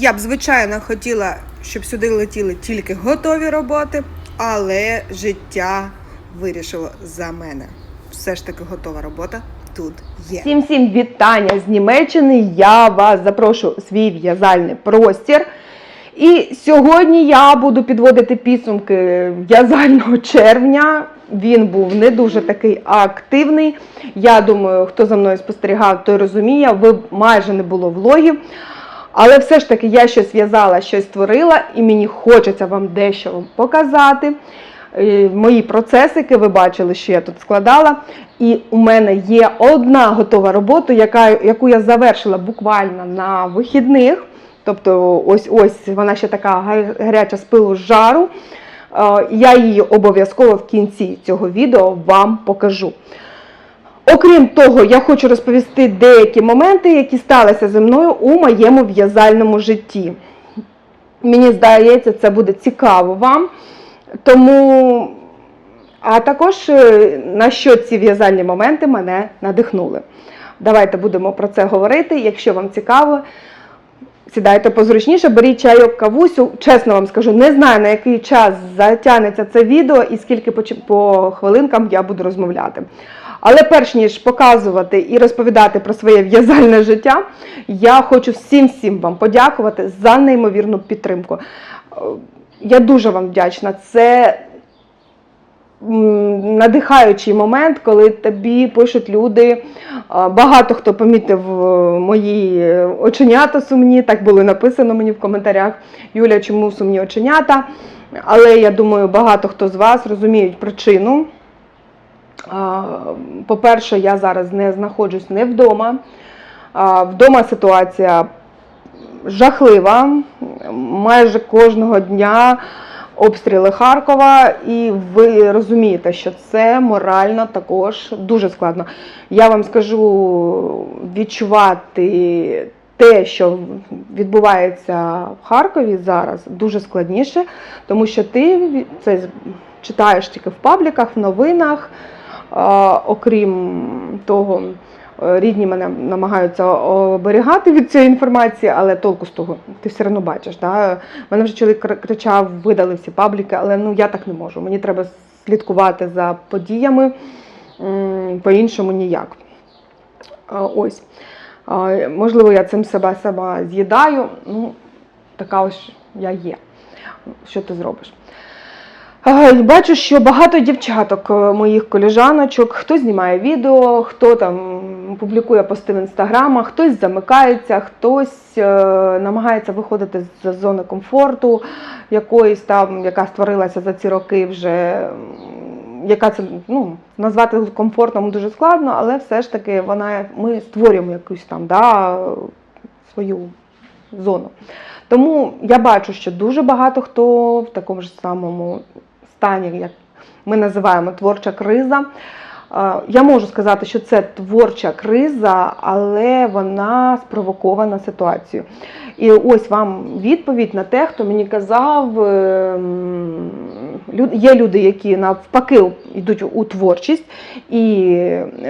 Я б, звичайно, хотіла, щоб сюди летіли тільки готові роботи, але життя вирішило за мене. Все ж таки готова робота тут є. Всім всім вітання з Німеччини. Я вас запрошую у свій в'язальний простір. І сьогодні я буду підводити підсумки в'язального червня. Він був не дуже такий активний. Я думаю, хто за мною спостерігав, той розуміє, ви майже не було влогів. Але все ж таки я щось в'язала, щось створила, і мені хочеться вам дещо вам показати. Е, Мої процесики, ви бачили, що я тут складала. І у мене є одна готова робота, яка, яку я завершила буквально на вихідних. Тобто, ось ось вона ще така гаряча з пилу з жару. Е, Я її обов'язково в кінці цього відео вам покажу. Окрім того, я хочу розповісти деякі моменти, які сталися зі мною у моєму в'язальному житті. Мені здається, це буде цікаво вам. Тому, а також е, на що ці в'язальні моменти мене надихнули. Давайте будемо про це говорити. Якщо вам цікаво, сідайте позручніше, беріть чайок кавусю. Чесно вам скажу, не знаю на який час затягнеться це відео і скільки по хвилинкам я буду розмовляти. Але перш ніж показувати і розповідати про своє в'язальне життя, я хочу всім всім вам подякувати за неймовірну підтримку. Я дуже вам вдячна. Це надихаючий момент, коли тобі пишуть люди. Багато хто помітив е, мої оченята сумні, так було написано мені в коментарях. Юля, чому сумні оченята? Але я думаю, багато хто з вас розуміють причину. По-перше, я зараз не знаходжусь не вдома. Вдома ситуація жахлива. Майже кожного дня обстріли Харкова, і ви розумієте, що це морально також дуже складно. Я вам скажу відчувати. Те, що відбувається в Харкові зараз, дуже складніше, тому що ти це читаєш тільки в пабліках, в новинах. Окрім того, е, рідні мене намагаються оберігати від цієї інформації, але толку з того, ти все одно бачиш. Да? Мене вже чоловік кричав, видали всі пабліки, але ну я так не можу. Мені треба слідкувати за подіями, по-іншому ніяк. Ось. Можливо, я цим себе сама з'їдаю. Ну, така ось я є. Що ти зробиш? Бачу, що багато дівчаток е, моїх коліжаночок, хто знімає відео, хто там публікує пости в інстаграмах, хтось замикається, хтось е, намагається виходити з зони комфорту, якоїсь там, яка створилася за ці роки вже. Яка це ну, назвати комфортом дуже складно, але все ж таки вона, ми створюємо якусь там да, свою зону. Тому я бачу, що дуже багато хто в такому ж самому стані, як ми називаємо творча криза. Е, Я можу сказати, що це творча криза, але вона спровокована ситуацією. І ось вам відповідь на те, хто мені казав, ем, є люди, які навпаки йдуть у творчість і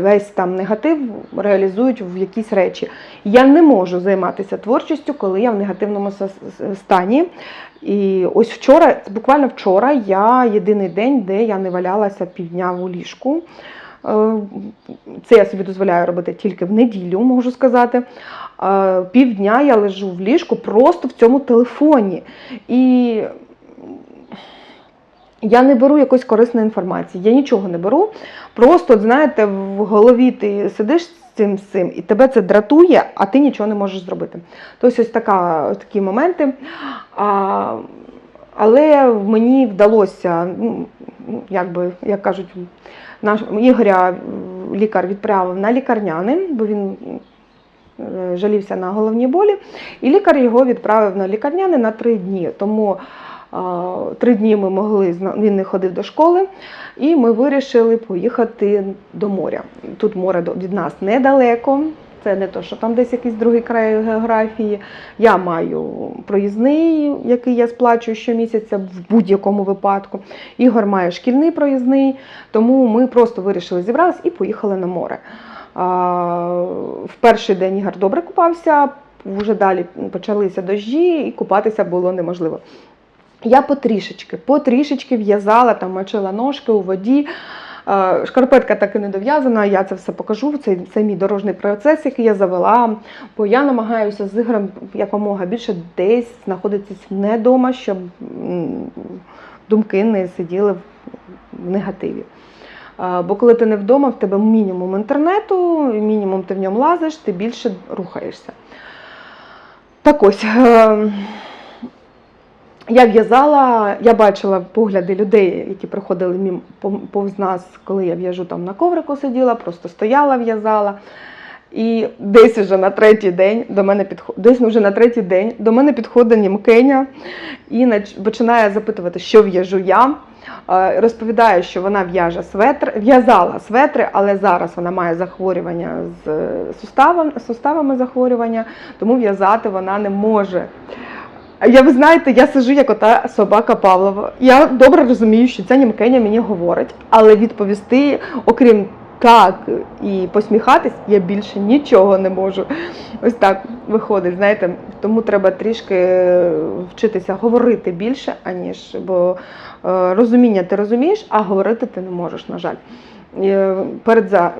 весь там негатив реалізують в якісь речі. Я не можу займатися творчістю, коли я в негативному стані. І ось вчора, буквально вчора, я єдиний день, де я не валялася півдня у ліжку. Е, Це я собі дозволяю робити тільки в неділю, можу сказати. Е, Півдня я лежу в ліжку просто в цьому телефоні. І я не беру якоїсь корисної інформації, я нічого не беру. Просто, знаєте, в голові ти сидиш цим цим, і тебе це дратує, а ти нічого не можеш зробити. Тобто ось така, такі моменти. А, але мені вдалося, ну, як би, як кажуть, наш Ігоря лікар відправив на лікарняний, бо він е, жалівся на головні болі, і лікар його відправив на лікарняний на три дні. Тому три дні ми могли, він не ходив до школи, і ми вирішили поїхати до моря. Тут море від нас недалеко. Це не то, що там десь якийсь другий край географії. Я маю проїзний, який я сплачую щомісяця в будь-якому випадку. Ігор має шкільний проїзний, тому ми просто вирішили зібрались і поїхали на море. В перший день Ігор добре купався, вже далі почалися дощі, і купатися було неможливо. Я потрішечки, потрішечки в'язала, там мочила ножки у воді. Е, Шкарпетка так і не дов'язана, я це все покажу. Це, це мій дорожній процес, який я завела. Бо я намагаюся з ігром якомога більше десь знаходитись не вдома, щоб думки не сиділи в, негативі. Е, Бо коли ти не вдома, в тебе мінімум інтернету, мінімум ти в ньому лазиш, ти більше рухаєшся. Так ось. Я в'язала, я бачила погляди людей, які приходили мім пов- повз нас, коли я в'яжу там на коврику сиділа, просто стояла, в'язала. І десь вже на третій день до мене підходить, десь вже на третій день до мене підходить німкеня і починає запитувати, що в'яжу я. Е, Розповідає, що вона в'яже светр, в'язала светри, але зараз вона має захворювання з е, суставами, суставами захворювання, тому в'язати вона не може. Я ви знаєте, я сижу як ота собака Павлова. Я добре розумію, що ця німкеня мені говорить, але відповісти, окрім так і посміхатись, я більше нічого не можу. Ось так виходить. Знаєте, тому треба трішки вчитися говорити більше, аніж бо е, розуміння ти розумієш, а говорити ти не можеш, на жаль. Е, Перед за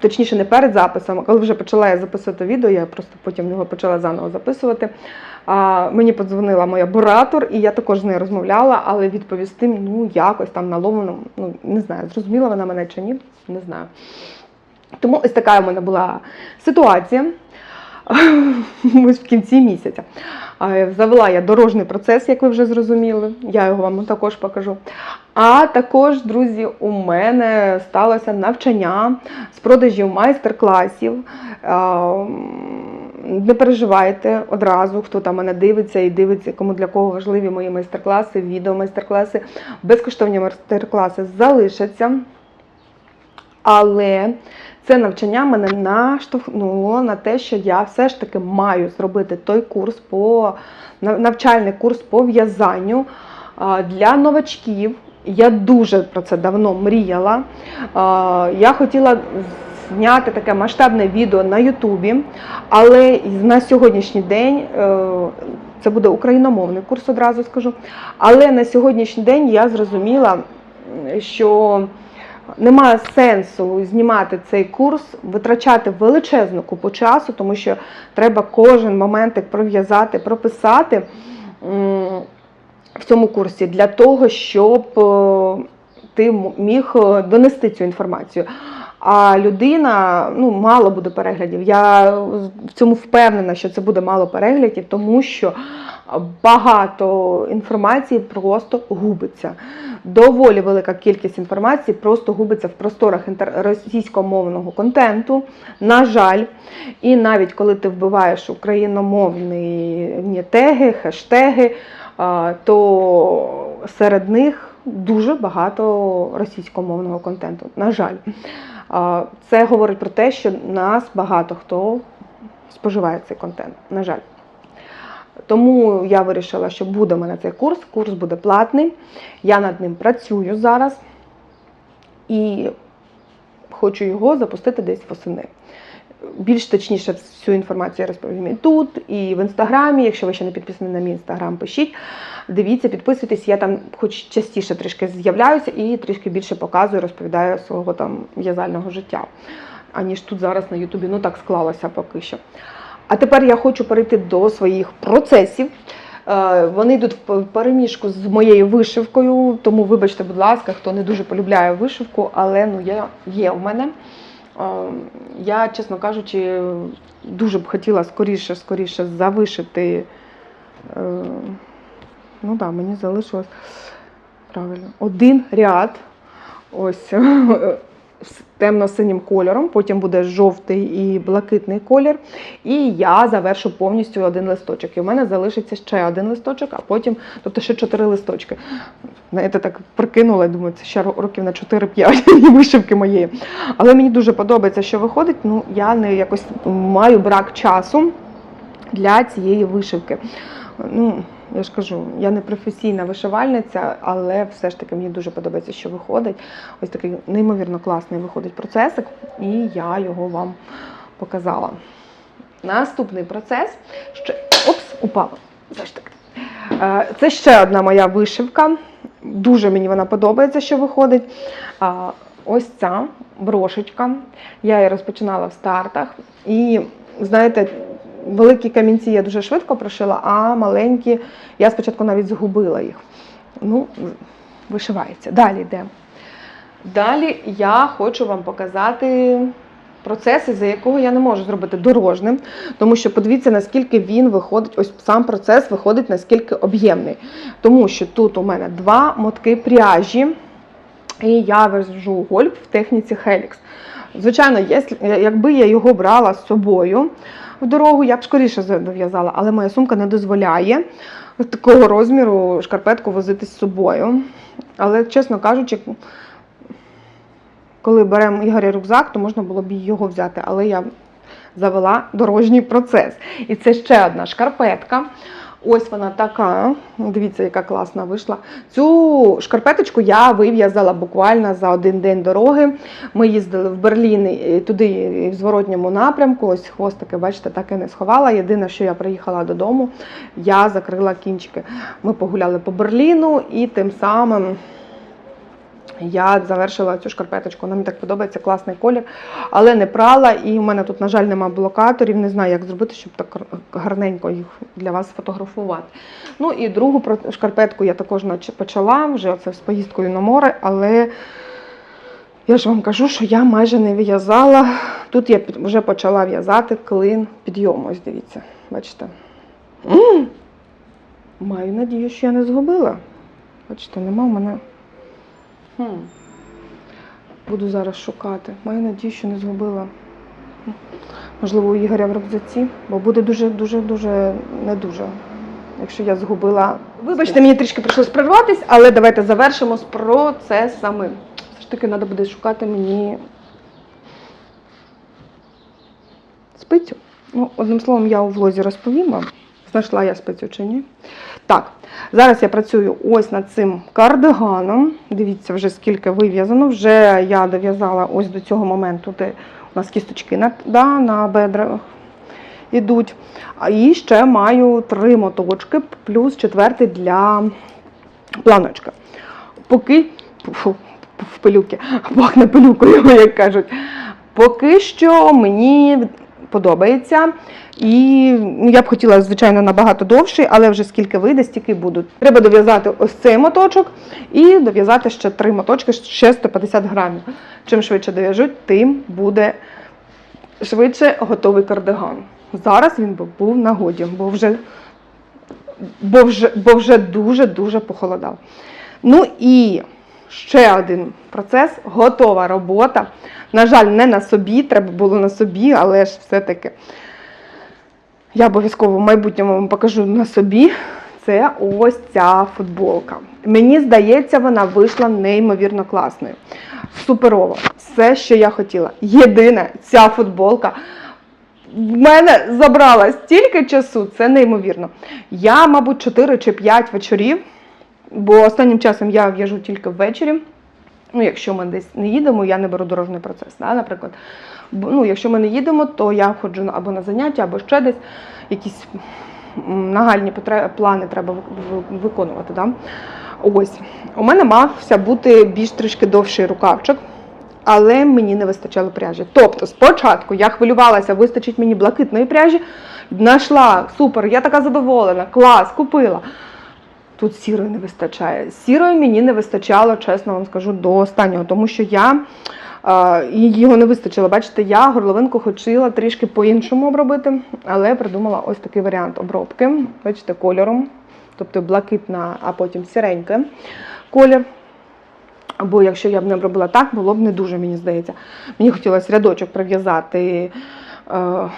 точніше, не перед записом, коли вже почала я записувати відео, я просто потім його почала заново записувати. А, мені подзвонила моя буратор, і я також з нею розмовляла, але відповісти ну якось там наломано, ну не знаю, зрозуміла вона мене чи ні, не знаю. Тому ось така у мене була ситуація. Ось в кінці місяця. Завела я дорожній процес, як ви вже зрозуміли. Я його вам також покажу. А також, друзі, у мене сталося навчання з продажів майстер-класів. Не переживайте одразу, хто там мене дивиться і дивиться, кому для кого важливі мої майстер-класи, відео майстер-класи, безкоштовні майстер-класи залишаться. Але це навчання мене наштовхнуло на те, що я все ж таки маю зробити той курс по навчальний курс по в'язанню для новачків. Я дуже про це давно мріяла. Я хотіла зняти таке масштабне відео на Ютубі, але на сьогоднішній день е, це буде україномовний курс, одразу скажу. Але на сьогоднішній день я зрозуміла, що немає сенсу знімати цей курс, витрачати величезну купу часу, тому що треба кожен моментик пров'язати, прописати в цьому курсі для того, щоб е, ти міг е, донести цю інформацію. А людина ну, мало буде переглядів. Я в цьому впевнена, що це буде мало переглядів, тому що багато інформації просто губиться. Доволі велика кількість інформації просто губиться в просторах російськомовного контенту. На жаль, і навіть коли ти вбиваєш україномовні теги, хештеги, то серед них дуже багато російськомовного контенту. На жаль, це говорить про те, що нас багато хто споживає цей контент. На жаль. Тому я вирішила, що буде в мене цей курс. Курс буде платний. Я над ним працюю зараз і хочу його запустити десь восени. Більш точніше всю інформацію я розповім і тут, і в інстаграмі. Якщо ви ще не підписані на мій інстаграм, пишіть. Дивіться, підписуйтесь. Я там хоч частіше трішки з'являюся і трішки більше показую, розповідаю свого там в'язального життя, аніж тут зараз на Ютубі. Ну так склалося поки що. А тепер я хочу перейти до своїх процесів. Е, Вони йдуть в переміжку з моєю вишивкою, тому вибачте, будь ласка, хто не дуже полюбляє вишивку, але ну є, є в мене. Е, Я, чесно кажучи, дуже б хотіла скоріше, скоріше завишити. е, Ну так, да, мені залишилось правильно один ряд. Ось темно-синім кольором, потім буде жовтий і блакитний колір. І я завершу повністю один листочок. І в мене залишиться ще один листочок, а потім, тобто ще чотири листочки. Знаєте, так прикинула, думаю, це ще років на 4-5 вишивки моєї. Але мені дуже подобається, що виходить. Ну, я не якось маю брак часу для цієї вишивки. Ну, я ж кажу, я не професійна вишивальниця, але все ж таки мені дуже подобається, що виходить. Ось такий неймовірно класний виходить процесик, і я його вам показала. Наступний процес. Ще... Опс, упала. Е, Це ще одна моя вишивка. Дуже мені вона подобається, що виходить. Ось ця брошечка. Я її розпочинала в стартах. І знаєте, великі камінці я дуже швидко прошила, а маленькі я спочатку навіть згубила їх. Ну, вишивається. Далі йде. Далі я хочу вам показати процес, із-за якого я не можу зробити дорожним, тому що подивіться, наскільки він виходить, ось сам процес виходить наскільки об'ємний. Тому що тут у мене два мотки пряжі, і я вяжу гольф в техніці Helix. Звичайно, якби я його брала з собою в дорогу, я б скоріше зав'язала, але моя сумка не дозволяє такого розміру шкарпетку возити з собою. Але, чесно кажучи, коли беремо Ігоря рюкзак, то можна було б його взяти, але я завела дорожній процес. І це ще одна шкарпетка. Ось вона така. Дивіться, яка класна вийшла. Цю шкарпеточку я вив'язала буквально за один день дороги. Ми їздили в Берлін туди в зворотньому напрямку. Ось хвостики, бачите, так і не сховала. Єдине, що я приїхала додому, я закрила кінчики. Ми погуляли по Берліну і тим самим. Я завершила цю шкарпеточку. Мені так подобається, класний колір, але не прала. І у мене тут, на жаль, нема блокаторів. Не знаю, як зробити, щоб так гарненько їх для вас фотографувати. Ну і другу шкарпетку я також почала вже це з поїздкою на море, але я ж вам кажу, що я майже не в'язала. Тут я вже почала в'язати клин підйому. Ось дивіться, бачите. М! Маю надію, що я не згубила. Бачите, нема в мене. Хм. Буду зараз шукати. Маю надію, що не згубила. Можливо, у Ігоря в рюкзаці, бо буде дуже, дуже, дуже не дуже. Якщо я згубила. Вибачте, мені трішки прийшлось прерватися, але давайте завершимо з процесами. Все ж таки, треба буде шукати мені спицю. Ну, одним словом, я у влозі розповім вам, знайшла я спицю чи ні. Так, зараз я працюю ось над цим кардиганом. Дивіться, вже скільки вив'язано. Вже я дов'язала ось до цього моменту, де у нас кісточки на, да, на бедрах ідуть. І ще маю три моточки, плюс четвертий для планочка. Поки фу, в пилюки, пахне пилюкою, як кажуть. Поки що мені подобається. І ну, я б хотіла, звичайно, набагато довший, але вже скільки вийде, стільки будуть. Треба дов'язати ось цей моточок і дов'язати ще три моточки, ще 150 грамів. Чим швидше дов'яжуть, тим буде швидше готовий кардиган. Зараз він був на годі, бо вже, бо вже, бо вже дуже-дуже похолодав. Ну і ще один процес готова робота. На жаль, не на собі, треба було на собі, але ж все-таки я обов'язково в майбутньому вам покажу на собі. Це ось ця футболка. Мені здається, вона вийшла неймовірно класною. Суперово. Все, що я хотіла. Єдине, ця футболка в мене забрала стільки часу, це неймовірно. Я, мабуть, 4 чи 5 вечорів, бо останнім часом я в'яжу тільки ввечері. Ну, якщо ми десь не їдемо, я не беру дорожній процес. Да, наприклад, ну, якщо ми не їдемо, то я ходжу або на заняття, або ще десь якісь нагальні плани треба ви- ви- виконувати. Да? Ось, у мене мався бути більш трішки довший рукавчик, але мені не вистачало пряжі. Тобто, спочатку я хвилювалася, вистачить мені блакитної пряжі, знайшла супер, я така задоволена, клас, купила. Тут сірої не вистачає. Сірої мені не вистачало, чесно вам скажу, до останнього, тому що я е, його не вистачило. Бачите, я горловинку хотіла трішки по-іншому обробити, але придумала ось такий варіант обробки. Бачите, кольором, тобто блакитна, а потім сіреньке колір. Або якщо я б не обробила так, було б не дуже, мені здається. Мені хотілося рядочок прив'язати. Е,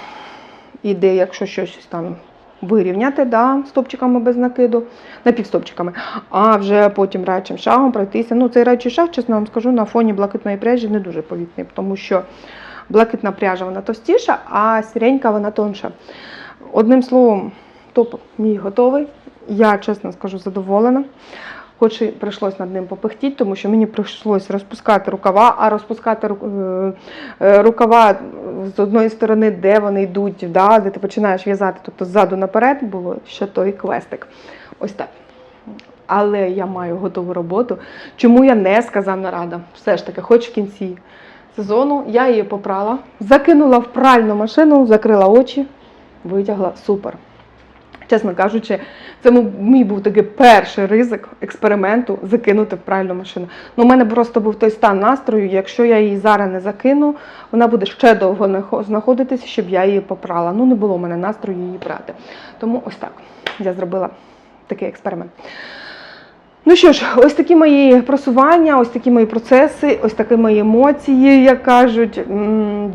і де, якщо щось там вирівняти да, стопчиками без накиду, напівстопчиками, а вже потім радчим шагом пройтися. Ну, цей райчий шаг, чесно вам скажу, на фоні блакитної пряжі не дуже повітний, тому що блакитна пряжа вона товстіша, а сіренька вона тонша. Одним словом, топ мій готовий. Я, чесно скажу, задоволена. Хоч і прийшлось над ним попихтіти, тому що мені прийшлось розпускати рукава, а розпускати е, е, рукава з одної сторони, де вони йдуть, да, де ти починаєш в'язати, тобто ззаду наперед було ще той квестик. Ось так. Але я маю готову роботу. Чому я не сказав нарада? Все ж таки, хоч в кінці сезону я її попрала, закинула в пральну машину, закрила очі, витягла супер. Чесно кажучи, це мій був такий перший ризик експерименту закинути в пральну машину. Ну, у мене просто був той стан настрою. Якщо я її зараз не закину, вона буде ще довго знаходитися, щоб я її попрала. Ну, не було в мене настрою її брати. Тому ось так я зробила такий експеримент. Ну що ж, ось такі мої просування, ось такі мої процеси, ось такі мої емоції, як кажуть.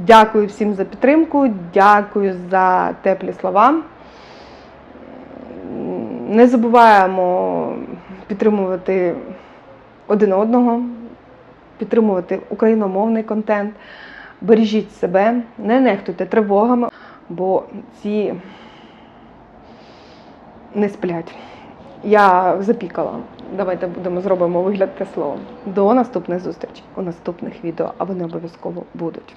Дякую всім за підтримку, дякую за теплі слова. Не забуваємо підтримувати один одного, підтримувати україномовний контент. Бережіть себе, не нехтуйте тривогами, бо ці не сплять. Я запікала. Давайте будемо зробимо вигляд те словом. До наступних зустрічей у наступних відео, а вони обов'язково будуть.